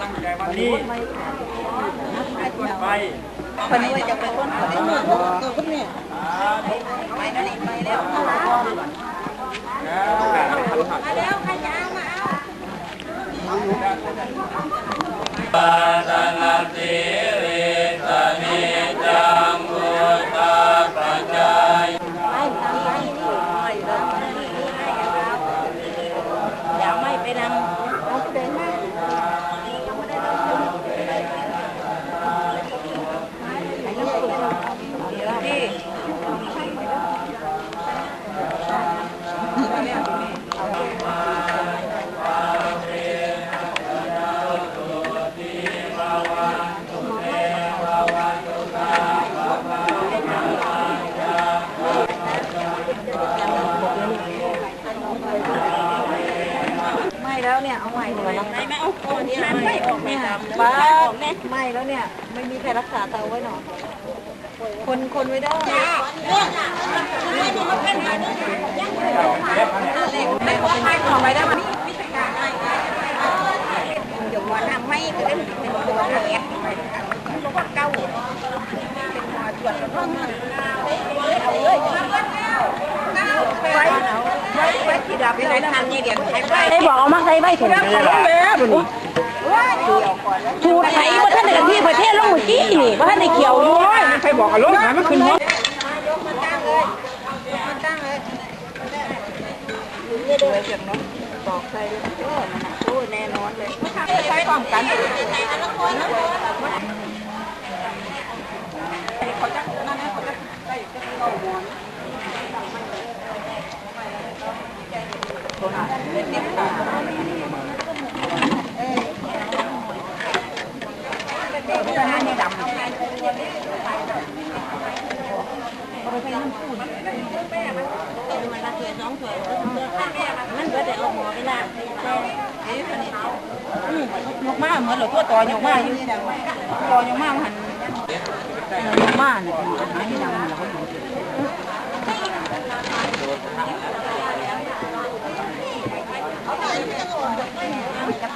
ตั้งใจวันนี้ไปคนนี้จะไป็นคนที่หนึ่งตัวคนนี้ไปนั่นเองไปแล้วมาแล้วขยามาเอาปาตาติเต เนี่ยเอาใหม่เลยไม่ไม่เอาคนนี้ไม่ออกไม่ทำบ้าไม่แล้วเนี่ยไม่มีใครรักษาเตาไว้หนอคนคนไว้ได้ไม่เขาเป็นของไว้ได้มันเดี๋ยววันน้ำไม่ก็ได้เป็นตัวแหลกเพราะว่าเก้าเป็นหัวจวดกับพ่อมันเอาเลยไว้ไว้ ไว้ที่ดับที่ไหนทำนี่เดี๋ยวใช้ไว้ได้บอกเอามาใส่ใบถุงถูดไถว่าท่านในที่ประเทศลงเมื่อกี้นี่ว่าท่านในเขียวอยู่ใครบอกกับรถหาไม่ขึ้นหัวยกมาตั้งเลยมาตั้งเลยนี่เลยเสียงนกตอกใส่เลยเออมันโอ้แน่นอนเลยใช้ความกันเขาจะนั่นนะเขาจะได้จะเข้าหม มันก็ได้เอาหมอไปล้าง ยกมาเหมือนหลวงพ่อต่อยกมาอยู่ต่อยกมาหันยกมาเนี่ยหาที่ดังเราก็อยู่จะไปของกันปล่อ ว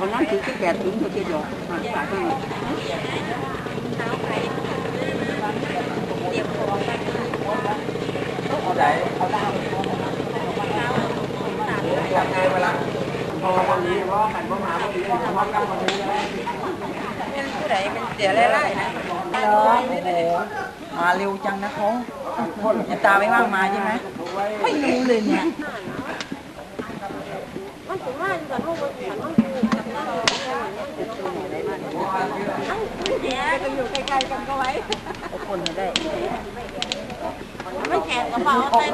Còn nó chỉ cái kẹt chúng tôi kia rồi, mà tại sao? เขาจะหยอกมาฝากให้ผู้ใดเป็นเสียไล่ๆนะมาเร็วจังนะเขาจะตาไม่ว่างมาใช่ไหมไม่รู้เลยเนี่ยคนไม่ได้ไม่แขนกระเป๋าใส่